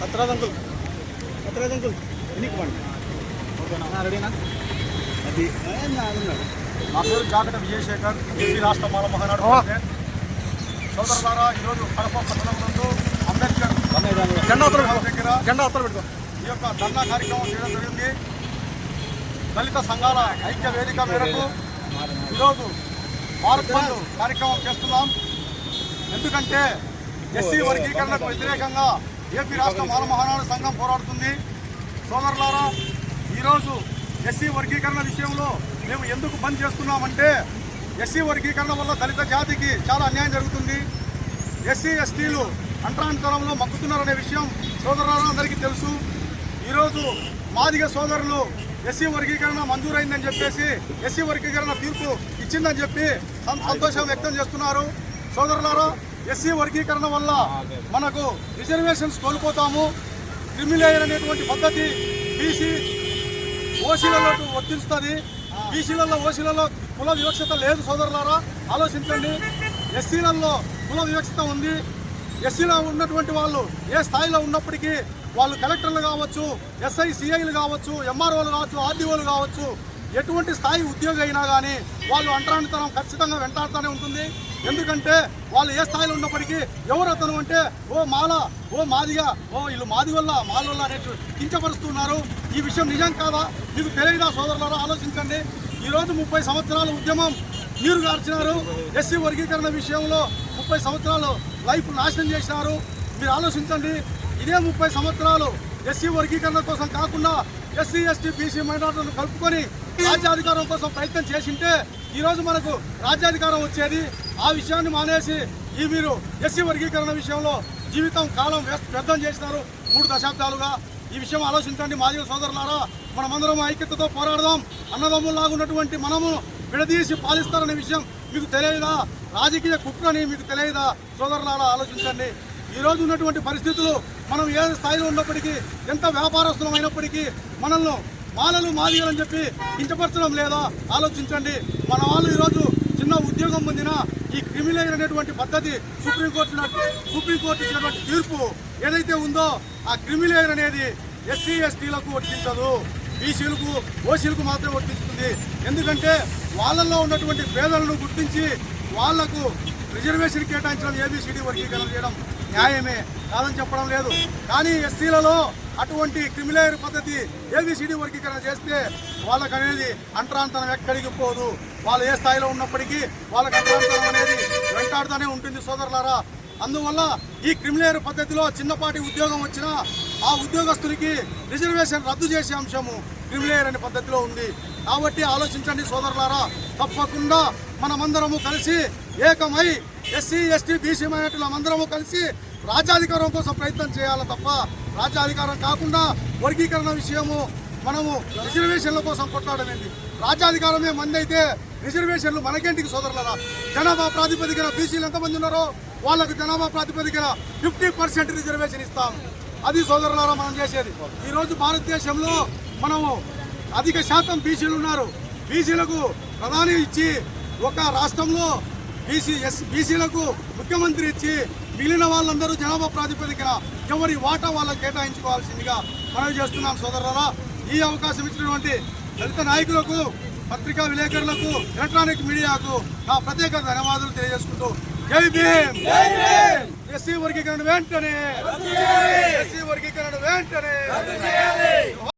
పత్రాజ్ uncle పత్రాజ్ uncle ఎన్నికి పండి ఓకేనా రెడీనా అది నా పేరు జాగట విజయశేఖర్ ఏపీ రాష్ట్ర మాల మహానాడు ప్రెసిడెంట్. సోదరులారా ఈరోజు కడప పట్టణంలో అంబేద్కర్ జెండా దగ్గర జెండా ఉత్తర పెట్టుకో ఈ యొక్క ధర్నా కార్యక్రమం చేయడం జరిగింది దళిత సంఘాల ఐక్య వేదిక మేరకు ఈరోజు భారత్ బంద్ కార్యక్రమం చేస్తున్నాం. ఎందుకంటే ఎస్సీ వర్గీకరణకు వ్యతిరేకంగా ఏపీ రాష్ట్ర మాల సంఘం పోరాడుతుంది. సోదరులారా ఈరోజు ఎస్సీ వర్గీకరణ విషయంలో మేము ఎందుకు బంద్ చేస్తున్నామంటే ఎస్సీ వర్గీకరణ వల్ల దళిత జాతికి చాలా అన్యాయం జరుగుతుంది. ఎస్సీ ఎస్టీలు అంటరాంతరంలో మగ్గుతున్నారనే విషయం సోదరులారా అందరికీ తెలుసు. ఈరోజు మాదిగ సోదరులు ఎస్సీ వర్గీకరణ మంజూరైందని చెప్పేసి ఎస్సీ వర్గీకరణ తీర్పు ఇచ్చిందని చెప్పి సంతోషం వ్యక్తం చేస్తున్నారు. సోదరులారా ఎస్సీ వర్గీకరణ వల్ల మనకు రిజర్వేషన్స్ కోల్పోతాము. క్రిమిలేయర్ అనేటువంటి పద్ధతి బీసీ ఓసీలలో వర్తిస్తుంది. బీసీలలో ఓసీలలో కుల వివక్షత లేదు సోదరులారా. ఆలోచించండి. ఎస్సీలలో కుల వివక్షత ఉంది. ఎస్సీలో ఉన్నటువంటి వాళ్ళు ఏ స్థాయిలో ఉన్నప్పటికీ వాళ్ళు కలెక్టర్లు కావచ్చు ఎస్ఐ సిఐలు కావచ్చు ఎంఆర్ఓలు కావచ్చు ఆర్డీఓలు కావచ్చు ఎటువంటి స్థాయి ఉద్యోగి అయినా కానీ వాళ్ళు అంటరానితనం ఖచ్చితంగా వెంటాడుతూనే ఉంటుంది. ఎందుకంటే వాళ్ళు ఏ స్థాయిలో ఉన్నప్పటికీ ఎవరు అతను అంటే ఓ మాల ఓ మాదిగా ఓ వీళ్ళు మాది వల్ల మాల వల్ల అనేసి కించపరుస్తున్నారు ఈ విషయం నిజం కాదా? మీకు తెలియదా సోదరులారా? ఆలోచించండి. ఈరోజు ముప్పై సంవత్సరాల ఉద్యమం నీరు గార్చినారు. ఎస్సీ వర్గీకరణ విషయంలో ముప్పై సంవత్సరాలు లైఫ్ నాశనం చేసినారు. మీరు ఆలోచించండి. ఇదే ముప్పై సంవత్సరాలు ఎస్సీ వర్గీకరణ కోసం కాకుండా ఎస్సీ ఎస్టీ బీసీ మైనార్టీలను కలుపుకొని రాజ్యాధికారం కోసం ప్రయత్నం చేసింటే ఈరోజు మనకు రాజ్యాధికారం వచ్చేది. ఆ విషయాన్ని మానేసి ఈ మీరు ఎస్సీ వర్గీకరణ విషయంలో జీవితం కాలం వ్యర్థం చేసినారు మూడు దశాబ్దాలుగా. ఈ విషయం ఆలోచించండి మాదిగ సోదరులారా. మనమందరం ఐక్యతతో పోరాడదాం. అన్నదమ్ముల్లాగా ఉన్నటువంటి మనము విడదీసి పాలిస్తారనే విషయం మీకు తెలియదా? రాజకీయ కుట్రని మీకు తెలియదా? సోదరులారా ఆలోచించండి. ఈ రోజు ఉన్నటువంటి పరిస్థితులు మనం ఏ స్థాయిలో ఉన్నప్పటికీ ఎంత వ్యాపారస్తులం అయినప్పటికీ మనల్ని మాలలు మాదిగలని చెప్పి కించపరచడం లేదా ఆలోచించండి. మన వాళ్ళు ఈరోజు చిన్న ఉద్యోగం పొందిన ఈ క్రిమిలేయర్ అనేటువంటి పద్ధతి సుప్రీంకోర్టు సుప్రీంకోర్టు ఇచ్చినటువంటి తీర్పు ఏదైతే ఉందో ఆ క్రిమిలేయర్ అనేది ఎస్సీ ఎస్టీలకు వర్తించదు బీసీలకు ఓసీలకు మాత్రమే వర్తిస్తుంది ఎందుకంటే వాళ్ళల్లో ఉన్నటువంటి పేదలను గుర్తించి వాళ్ళకు రిజర్వేషన్ కేటాయించడం ఏబీసీడీ వర్గీకరణ చేయడం న్యాయమే కాదని చెప్పడం లేదు. కానీ ఎస్సీలలో అటువంటి క్రిమిలేయర్ పద్ధతి ఏబిసిడి వర్గీకరణ చేస్తే వాళ్ళకు అనేది అంటరాంతరం ఎక్కడికి పోదు వాళ్ళు ఏ స్థాయిలో ఉన్నప్పటికీ వాళ్ళకి అంటరాంతరం అనేది వెంటాడుతూనే ఉంటుంది సోదరులారా. అందువల్ల ఈ క్రిమిలేయర్ పద్ధతిలో చిన్నపాటి ఉద్యోగం వచ్చినా ఆ ఉద్యోగస్తునికి రిజర్వేషన్ రద్దు చేసే అంశము క్రిమిలేయర్ అనే పద్ధతిలో ఉంది. కాబట్టి ఆలోచించండి సోదరులారా. తప్పకుండా మనమందరము కలిసి ఏకమై ఎస్సీ ఎస్టీ బీసీ మైనార్టీలమందరము కలిసి రాజ్యాధికారం కోసం ప్రయత్నం చేయాలి తప్ప రాజ్యాధికారం కాకుండా వర్గీకరణ విషయము మనము రిజర్వేషన్ల కోసం కొట్లాడమేంది రాజ్యాధికారమే మంది అయితే రిజర్వేషన్లు మనకేంటికి సోదరులరా? జనాభా ప్రాతిపదికన బీసీలు ఎంతమంది ఉన్నారో వాళ్ళకు జనాభా ప్రాతిపదికన ఫిఫ్టీ పర్సెంట్ రిజర్వేషన్ ఇస్తాం. అది సోదరులారా మనం చేసేది. ఈరోజు భారతదేశంలో మనము అధిక శాతం బీసీలు ఉన్నారు. బీసీలకు ప్రధాని ఇచ్చి ఒక రాష్ట్రంలో బీసీ ఎస్ బీసీలకు ముఖ్యమంత్రి ఇచ్చి మిగిలిన వాళ్ళందరూ జనాభా ప్రాతిపదికన ఎవరి వాటా వాళ్ళకి కేటాయించుకోవాల్సిందిగా మనవి చేస్తున్నాం సోదరులారా. ఈ అవకాశం ఇచ్చినటువంటి దళిత నాయకులకు పత్రికా విలేకరులకు ఎలక్ట్రానిక్ మీడియాకు నా ప్రత్యేక ధన్యవాదాలు తెలియజేసుకుంటూ జై భీమ్! ఎస్సీ వర్గీకరణ వెంటనే! ఎస్సీ వర్గీకరణ వెంటనే!